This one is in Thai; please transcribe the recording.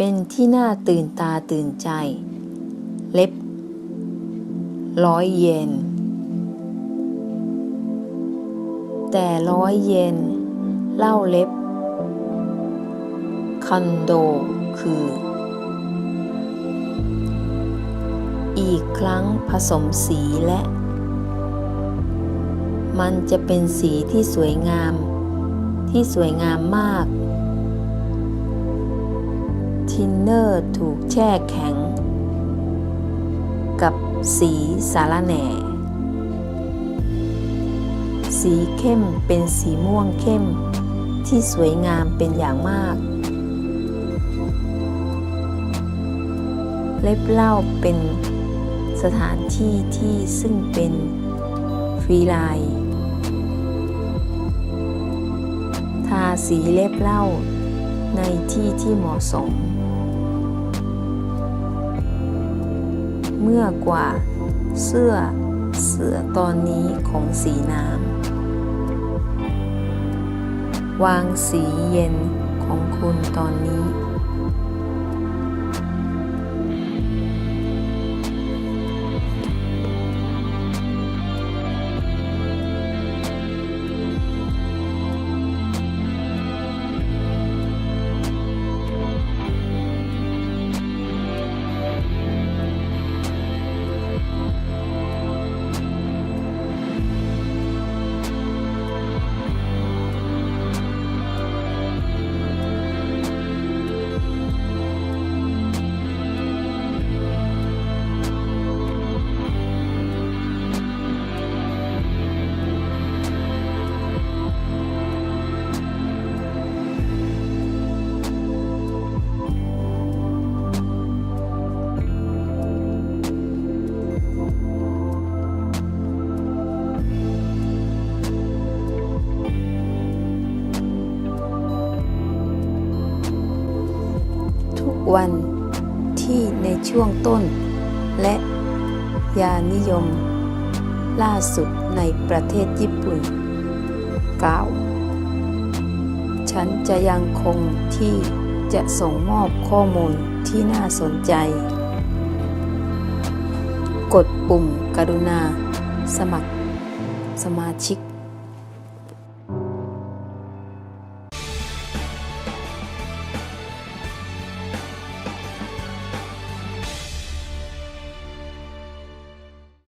เป็นที่น่าตื่นตาตื่นใจ เล็บ ร้อยเยน แต่ร้อยเยนเล่าเล็บคอนโดคือ อีกครั้งผสมสีและ มันจะเป็นสีที่สวยงาม ที่สวยงามมาก ทินเนอร์ถูกแช่แข็ง กับสีสาระแหน่ สีเข้มเป็นสีม่วงเข้มที่สวยงามเป็นอย่างมาก เล็บเล้าเป็นสถานที่ที่ซึ่งเป็นฟรีไลน์ทาสีเล็บเล้า ในที่ที่เหมาะสม เมื่อกว่าเสื้อเสือตอนนี้ของสีน้ำ วางสีเย็นของคุณตอนนี้ วันที่ในช่วงต้น และยานิยม ล่าสุดในประเทศญี่ปุ่น กล่าว ฉันจะยังคงที่จะส่งมอบข้อมูลที่น่าสนใจ กดปุ่มกรุณา สมัครสมาชิก